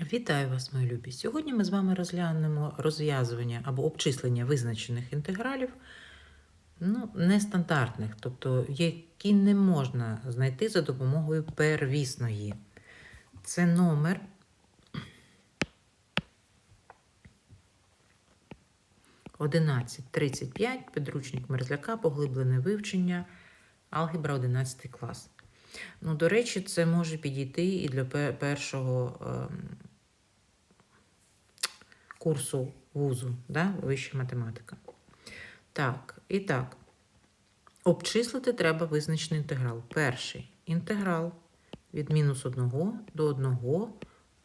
Вітаю вас, мої любі! Сьогодні ми з вами розглянемо розв'язування або обчислення визначених інтегралів, ну, нестандартних, тобто які не можна знайти за допомогою первісної. Це номер Одинадцять тридцять п'ять, підручник Мерзляка, поглиблене вивчення, алгебра 11 клас. Ну, до речі, це може підійти і для першого ем, курсу вузу, да? вища математика. Так, і так. Обчислити треба визначений інтеграл. Перший інтеграл від мінус 1 до 1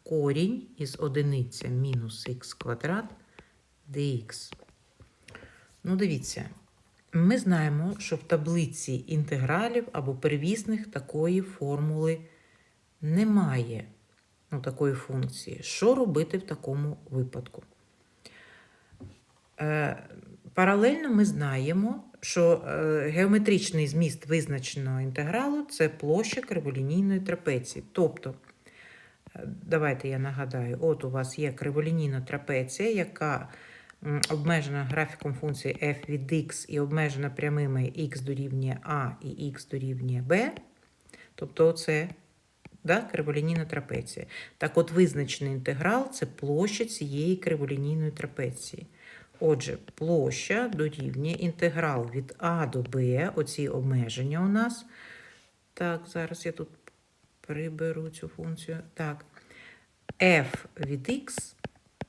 корінь із одиниця мінус х квадрат dx. Ну, дивіться, ми знаємо, що в таблиці інтегралів або первісних такої формули немає, ну, такої функції. Що робити в такому випадку? Е, паралельно ми знаємо, що е, геометричний зміст визначеного інтегралу це площа криволінійної трапеції. Тобто, е, давайте я нагадаю, от у вас є криволінійна трапеція, яка обмежена графіком функції f від x і обмежена прямими x дорівнює a і x дорівнює b. Тобто, це да, криволінійна трапеція. Так от визначений інтеграл це площа цієї криволінійної трапеції. Отже, площа дорівнює інтеграл від А до Б, оці обмеження у нас. Так, зараз я тут приберу цю функцію. Так, f від x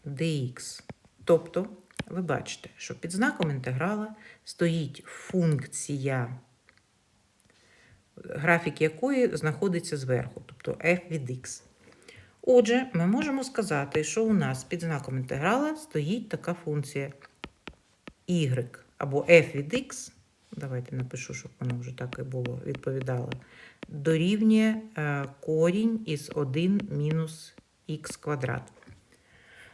dx. Тобто, ви бачите, що під знаком інтеграла стоїть функція, графік якої знаходиться зверху, тобто f від x. Отже, ми можемо сказати, що у нас під знаком інтеграла стоїть така функція y або f від x. Давайте напишу, щоб воно вже так і було відповідало. Дорівнює е, корінь із 1 мінус х квадрат.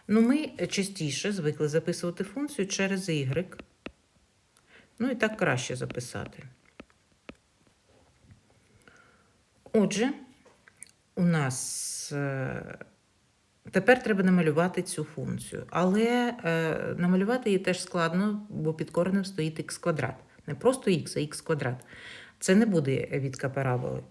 Ну, ми частіше звикли записувати функцію через y. Ну і так краще записати. Отже, у нас е, тепер треба намалювати цю функцію. Але е, намалювати її теж складно, бо під коренем стоїть х квадрат. Не просто х, а х квадрат. Це не буде відка параболи.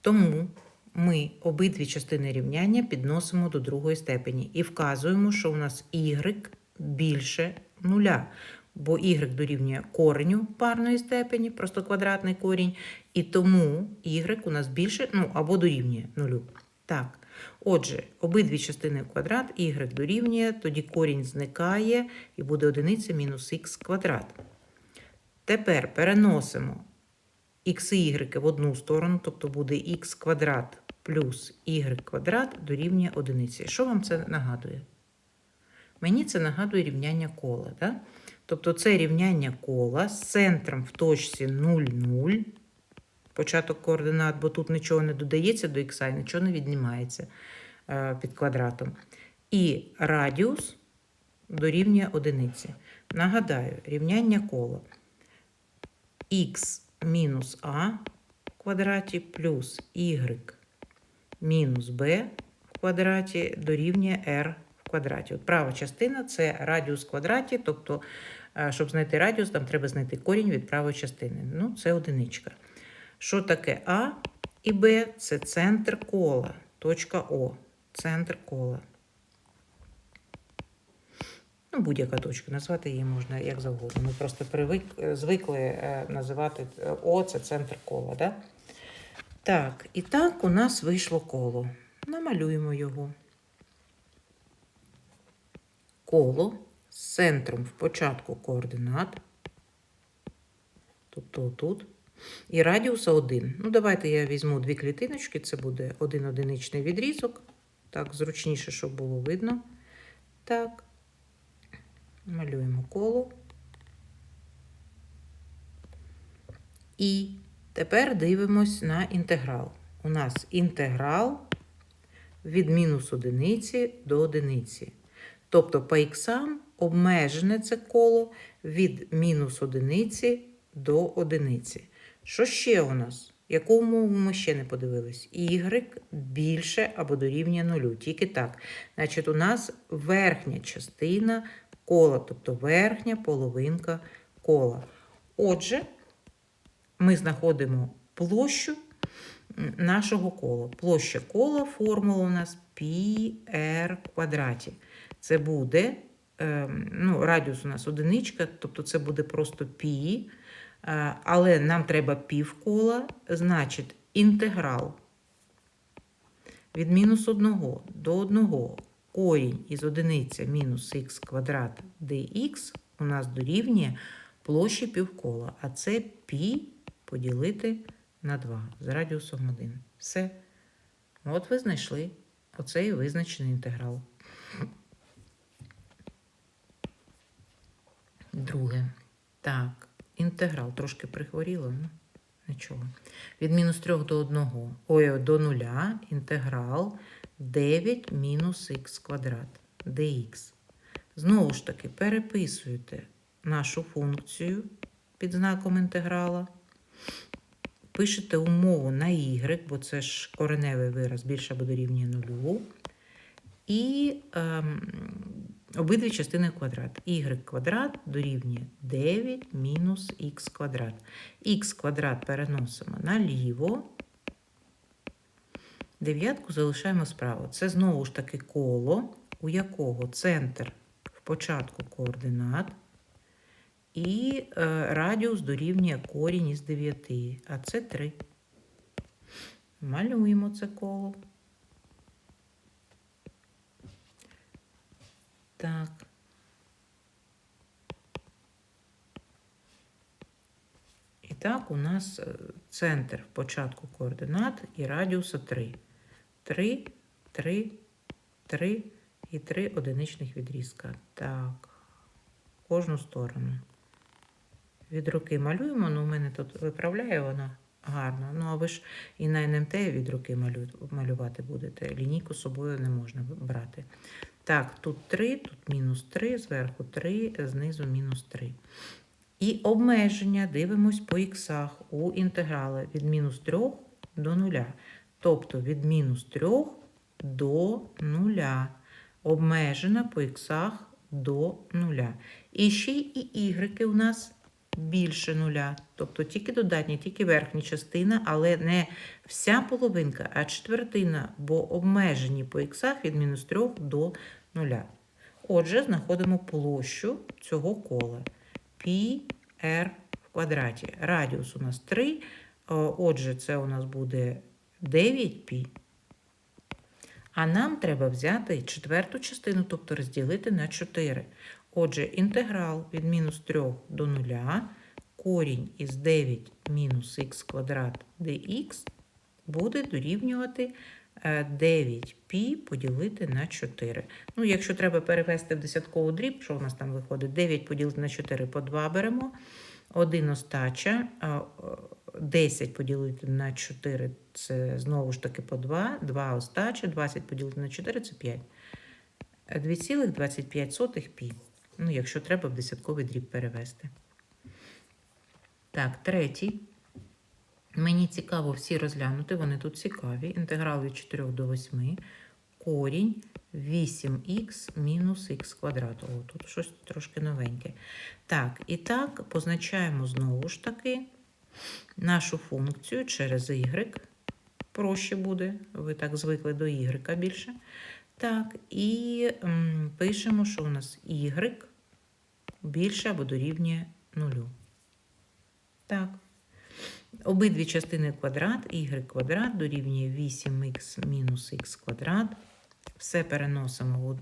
Тому ми обидві частини рівняння підносимо до другої степені і вказуємо, що у нас y більше нуля. Бо y дорівнює кореню парної степені, просто квадратний корінь, і тому y у нас більше, ну або дорівнює нулю. Так. Отже, обидві частини в квадрат, y дорівнює, тоді корінь зникає і буде одиниця мінус х квадрат. Тепер переносимо х і y в одну сторону, тобто буде х квадрат плюс y квадрат дорівнює одиниці. Що вам це нагадує? Мені це нагадує рівняння кола. Так? Тобто це рівняння кола з центром в точці 0, 0, початок координат, бо тут нічого не додається до х, і нічого не віднімається е, під квадратом. І радіус дорівнює одиниці. Нагадаю, рівняння кола х мінус а в квадраті плюс y мінус b в квадраті дорівнює r в квадраті. От права частина це радіус в квадраті, тобто, е, щоб знайти радіус, там треба знайти корінь від правої частини. Ну, це одиничка. Що таке А і Б? Це центр кола, точка О, центр кола. Ну, будь-яка точка, назвати її можна як завгодно. Ми просто привик, е, звикли е, називати е, О, це центр кола. Да? Так, і так у нас вийшло коло. Намалюємо його. Коло з центром в початку координат, тобто тут, і радіуса 1. Ну, давайте я візьму дві клітиночки, це буде один одиничний відрізок. Так, зручніше, щоб було видно. Так, малюємо коло. І тепер дивимось на інтеграл. У нас інтеграл від мінус одиниці до одиниці. Тобто по іксам обмежене це коло від мінус одиниці до одиниці. Що ще у нас? Яку умову ми ще не подивились? Y більше або дорівнює нулю. Тільки так. Значить, у нас верхня частина кола, тобто верхня половинка кола. Отже, ми знаходимо площу нашого кола. Площа кола формула у нас πr квадраті. Це буде, ем, ну, радіус у нас одиничка, тобто це буде просто пі. Е, Але нам треба півкола, значить, інтеграл від мінус 1 до 1 корінь із одиниця мінус х квадрат dx у нас дорівнює площі півкола, а це пі поділити на 2 з радіусом 1. Все. От ви знайшли оцей визначений інтеграл. Друге. Так, інтеграл трошки прихворіло, ну нічого. Від мінус 3 до 1, ой, до 0, інтеграл 9 мінус х квадрат dx. Знову ж таки, переписуєте нашу функцію під знаком інтеграла. Пишете умову на y, бо це ж кореневий вираз більше або дорівнює нулю. І ем, обидві частини квадрат. y квадрат дорівнює 9 мінус х квадрат. х квадрат переносимо наліво. Дев'ятку залишаємо справа. Це знову ж таки коло, у якого центр в початку координат. І е, радіус дорівнює корінь із 9, а це 3. Малюємо це коло. Так. І так, у нас е, центр початку координат і радіуса 3. 3, 3, 3 і 3 одиничних відрізка. Так, кожну сторону. Від руки малюємо, ну у мене тут виправляє воно гарно. Ну, а ви ж і на НМТ від руки малю, малювати будете. Лінійку з собою не можна брати. Так, тут 3, тут мінус 3, зверху 3, знизу мінус 3. І обмеження дивимось по іксах у інтеграли від мінус 3 до 0. Тобто від мінус 3 до 0. Обмежена по іксах до 0. І ще і ігреки у нас більше нуля. Тобто тільки додатня, тільки верхня частина, але не вся половинка, а четвертина, бо обмежені по іксах від мінус 3 до 0. Отже, знаходимо площу цього кола. Пі в квадраті. Радіус у нас 3. Отже, це у нас буде 9 пі. А нам треба взяти четверту частину, тобто розділити на 4. Отже, інтеграл від мінус 3 до 0, корінь із 9 мінус х квадрат dx буде дорівнювати 9π поділити на 4. Ну, якщо треба перевести в десяткову дріб, що у нас там виходить? 9 поділити на 4 по 2 беремо. 1 остача, 10 поділити на 4 це знову ж таки по 2, 2 остача, 20 поділити на 4 це 5. 2,25 пі. Ну, якщо треба в десятковий дріб перевести. Так, третій. Мені цікаво всі розглянути, вони тут цікаві. Інтеграл від 4 до 8. Корінь 8х мінус х квадрат. О, тут щось трошки новеньке. Так, і так, позначаємо знову ж таки нашу функцію через y. Проще буде, ви так звикли до y більше. Так, і м, пишемо, що у нас y більше або дорівнює 0. Так. Обидві частини квадрат, y квадрат дорівнює 8х мінус х квадрат. Все переносимо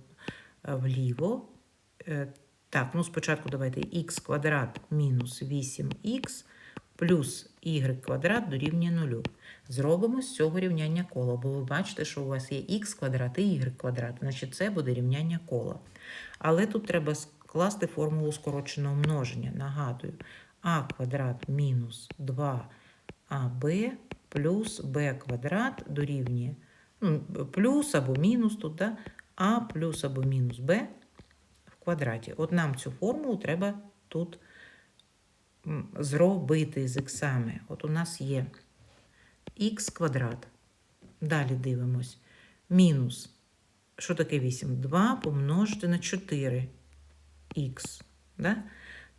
вліво. Е, Так, ну спочатку давайте х квадрат мінус 8х плюс y квадрат дорівнює 0. Зробимо з цього рівняння кола, бо ви бачите, що у вас є х квадрат і y квадрат, значить це буде рівняння кола. Але тут треба скласти формулу скороченого множення. Нагадую, а квадрат мінус 2аб плюс b квадрат дорівнює ну, плюс або мінус тут, да? а плюс або мінус b в квадраті. От нам цю формулу треба тут зробити з іксами. От у нас є х квадрат. Далі дивимось. Мінус. Що таке 8? 2 помножити на 4 х. Да?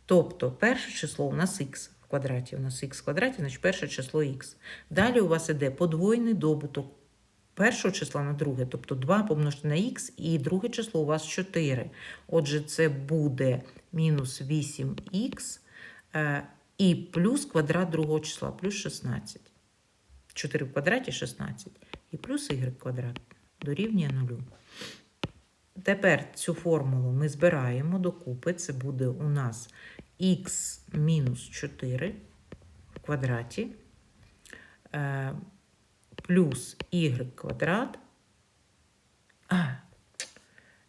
Тобто перше число у нас х в квадраті. У нас х в квадраті, значить перше число х. Далі у вас іде подвойний добуток першого числа на друге, тобто 2 помножити на х, і друге число у вас 4. Отже, це буде мінус 8х е, і плюс квадрат другого числа, плюс 16. 4 в квадраті 16. І плюс y квадрат дорівнює 0. Тепер цю формулу ми збираємо докупи. Це буде у нас х мінус 4 в квадраті е, плюс y квадрат. А,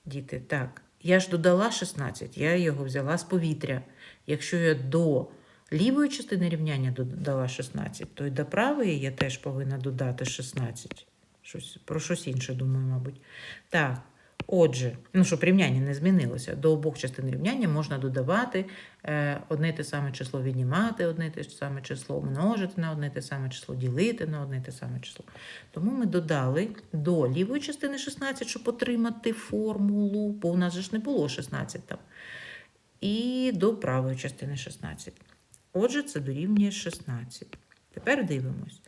діти, так. Я ж додала 16, я його взяла з повітря. Якщо я до лівої частини рівняння додала 16, то й до правої я теж повинна додати 16. Щось, про щось інше думаю, мабуть. Так, отже, ну щоб рівняння не змінилося, до обох частин рівняння можна додавати е, одне те саме число, віднімати одне те саме число, множити на одне те саме число, ділити на одне те саме число. Тому ми додали до лівої частини 16, щоб отримати формулу, бо у нас же ж не було 16 там. І до правої частини 16. Отже, це дорівнює 16. Тепер дивимось.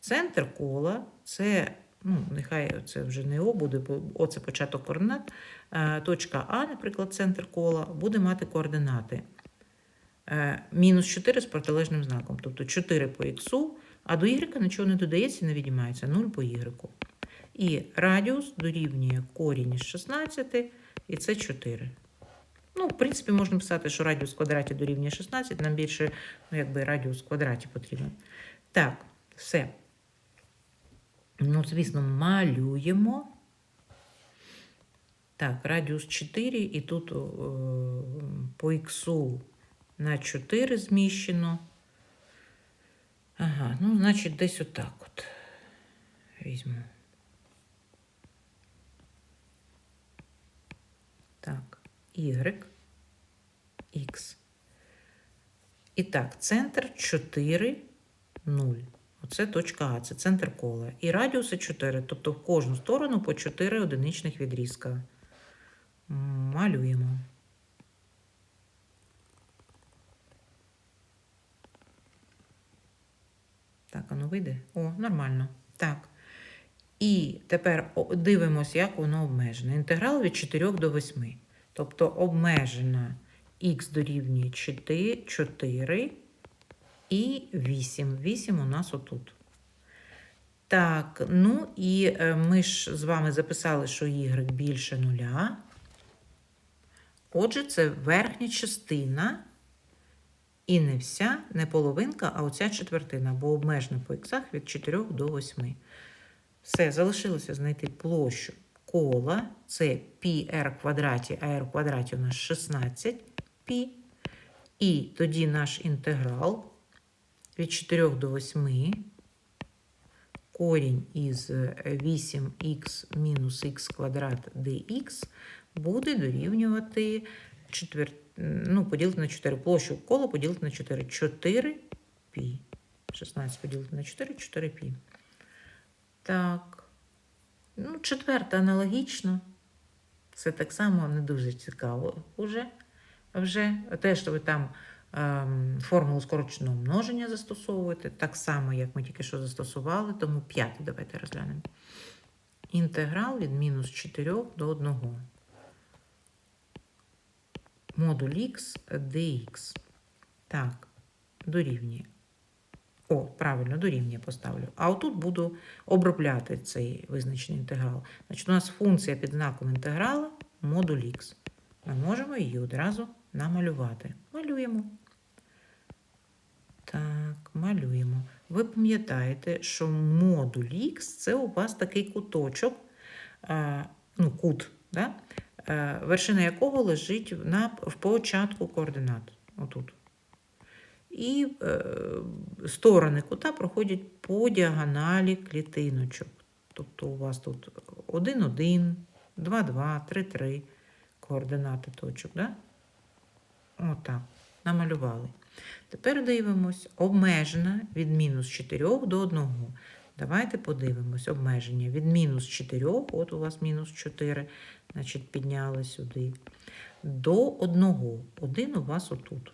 Центр кола це, ну, нехай це вже не О буде, бо О це початок координат. Е, Точка А, наприклад, центр кола, буде мати координати. Е, Мінус 4 з протилежним знаком. Тобто 4 по х, а до y нічого не додається, і не віднімається, 0 по y. І радіус дорівнює корінь із 16, і це 4. Ну, в принципі, можна писати, що радіус квадраті дорівнює 16, нам більше, ну, якби радіус в квадраті потрібен. Так, все. Ну, звісно, малюємо. Так, радіус 4, і тут о, по х на 4 зміщено. Ага, ну, значить, десь отак от візьму. Так, y, x. І так, центр 4, 0. Оце точка А, це центр кола. І радіуси 4, тобто в кожну сторону по 4 одиничних відрізка. Малюємо. Так, воно вийде? О, нормально. Так. І тепер дивимося, як воно обмежено. Інтеграл від 4 до 8. Тобто обмежена х дорівнює 4, 4 і 8. 8 у нас отут. Так, ну і е, ми ж з вами записали, що y більше нуля. Отже, це верхня частина. І не вся, не половинка, а оця четвертина, бо обмежена по іксах від 4 до 8. Все, залишилося знайти площу кола. Це πr в квадраті, а r квадраті у нас 16 π. І тоді наш інтеграл від 4 до 8 корінь із 8х мінус х квадрат dx буде дорівнювати четвер... ну, поділити на 4 площу кола поділити на 4. 4 пі. 16 поділити на 4, 4 пі. Так. Ну, четверта аналогічно. Це так само не дуже цікаво уже. Вже те, що ви там формулу скороченого множення застосовуєте, так само, як ми тільки що застосували, тому п'яте давайте розглянемо. Інтеграл від мінус 4 до 1. Модуль х dx. Так, дорівнює. О, правильно, дорівнює поставлю. А отут буду обробляти цей визначений інтеграл. Значить, у нас функція під знаком інтеграла модуль х. Ми можемо її одразу намалювати. Малюємо. Малюємо. Ви пам'ятаєте, що модуль х це у вас такий куточок, ну, кут, да? вершина якого лежить на, в початку координат. Отут. І е, сторони кута проходять по діагоналі клітиночок. Тобто у вас тут 1, 1, 2, 2, 3, 3 координати точок. Да? Отак. Намалювали. Тепер дивимось, обмежена від мінус 4 до 1. Давайте подивимось обмеження від мінус 4, от у вас мінус 4, значить підняли сюди, до 1. Один у вас отут.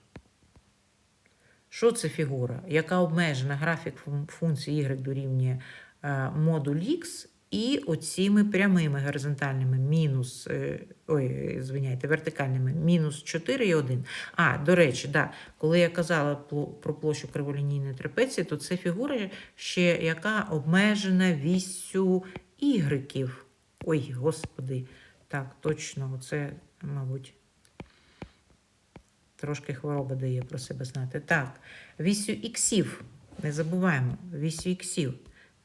Що це фігура? Яка обмежена графік функції y дорівнює е, модуль x і оціми прямими горизонтальними мінус, е, ой, звиняйте, вертикальними мінус 4 і 1. А, до речі, да, коли я казала про площу криволінійної трапеції, то це фігура ще яка обмежена віссю ігреків. Ой, господи, так, точно, це, мабуть, трошки хвороба дає про себе знати. Так, вісю іксів. Не забуваємо, вісю іксів.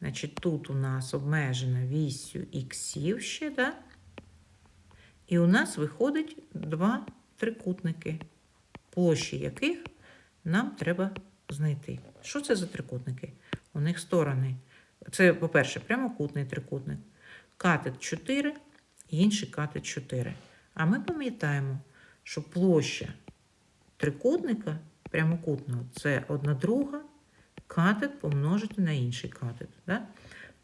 Значить, тут у нас обмежена вісю іксів ще, да? І у нас виходить два трикутники, площі яких нам треба знайти. Що це за трикутники? У них сторони. Це, по-перше, прямокутний трикутник. Катет 4 інший катет 4. А ми пам'ятаємо, що площа трикутника прямокутного це одна друга катет помножити на інший катет. Да?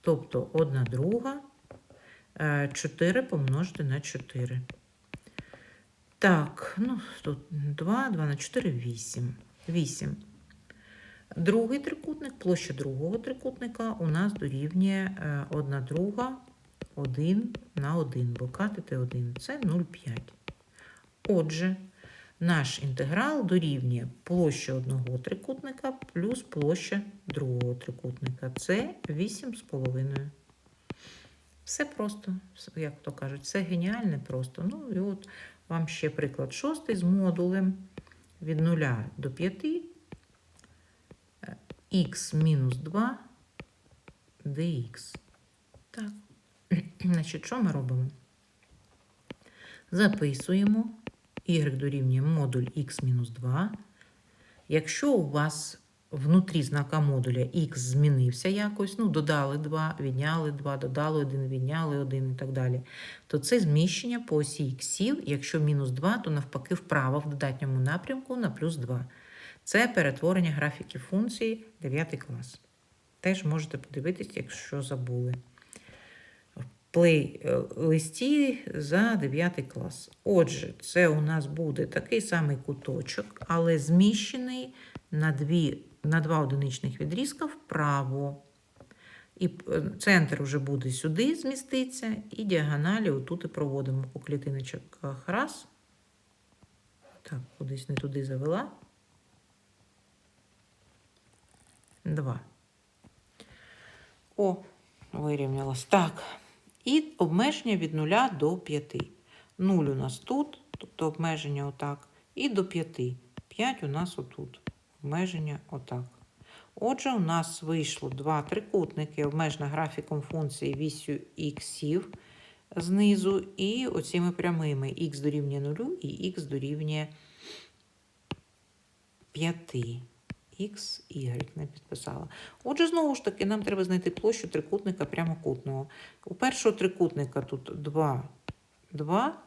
Тобто одна друга 4 помножити на 4. Так, ну тут 2, 2 на 4, 8. 8. Другий трикутник, площа другого трикутника у нас дорівнює 1 друга 1 на 1, бо катети 1 це 0,5. Отже, наш інтеграл дорівнює площа одного трикутника плюс площа другого трикутника. Це 8,5. Все просто, як то кажуть, все геніальне просто. Ну і от вам ще приклад шостий з модулем від 0 до 5 х мінус 2 dx. Так. Значить, що ми робимо? Записуємо y дорівнює модуль x-2. Якщо у вас внутрі знака модуля x змінився якось, ну, додали 2, відняли 2, додали 1, відняли 1 і так далі, то це зміщення по осі іксів. Якщо мінус 2, то навпаки вправо в додатньому напрямку на плюс 2. Це перетворення графіків функції 9 клас. Теж можете подивитись, якщо забули. Плей листі за 9 клас. Отже, це у нас буде такий самий куточок, але зміщений на, дві, на два одиничних відрізка вправо. І центр вже буде сюди зміститься, і діагоналі отут і проводимо по клітиночках. Раз. Так, кудись не туди завела. Два. О, вирівнялось. Так. І обмеження від 0 до 5. 0 у нас тут, тобто обмеження отак, і до 5. 5 у нас отут. Обмеження отак. Отже, у нас вийшло два трикутники, обмежена графіком функції вісю іксів знизу, і оціми прямими х дорівнює 0 і х дорівнює 5. Х, Y не підписала. Отже, знову ж таки, нам треба знайти площу трикутника прямокутного. У першого трикутника тут 2, 2.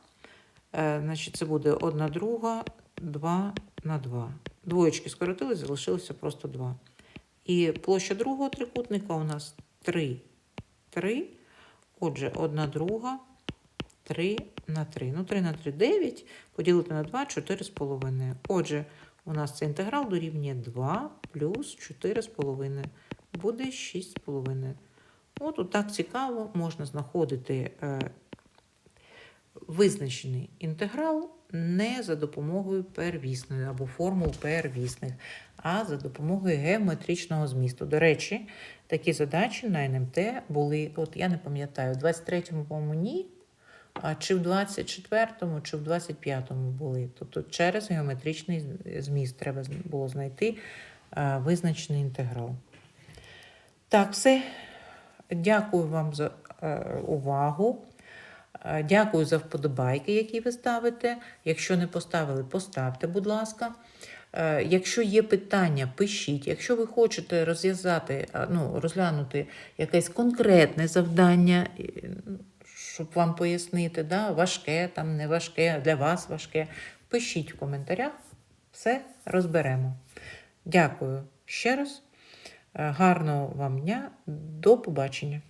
Е, значить, це буде 1 друга, 2 на 2. Двоєчки скоротились, залишилося просто 2. І площа другого трикутника у нас 3, 3. Отже, 1 друга, 3 на 3. Ну, 3 на 3 – 9. Поділити на 2 – 4,5. Отже, у нас цей інтеграл дорівнює 2 плюс 4,5. Буде 6,5. От так цікаво можна знаходити е, визначений інтеграл не за допомогою первісної або формул первісних, а за допомогою геометричного змісту. До речі, такі задачі на НМТ були, от я не пам'ятаю, в 23-му, по-моєму, ні. А чи в 24-му, чи в 25-му були. Тобто через геометричний зміст треба було знайти визначений інтеграл. Так, все. Дякую вам за е, увагу. Е, Дякую за вподобайки, які ви ставите. Якщо не поставили, поставте, будь ласка. Е, Якщо є питання, пишіть. Якщо ви хочете розв'язати, е, ну, розглянути якесь конкретне завдання, е, щоб вам пояснити, да, важке, там не важке, для вас важке, пишіть в коментарях, все розберемо. Дякую ще раз. Гарного вам дня, до побачення!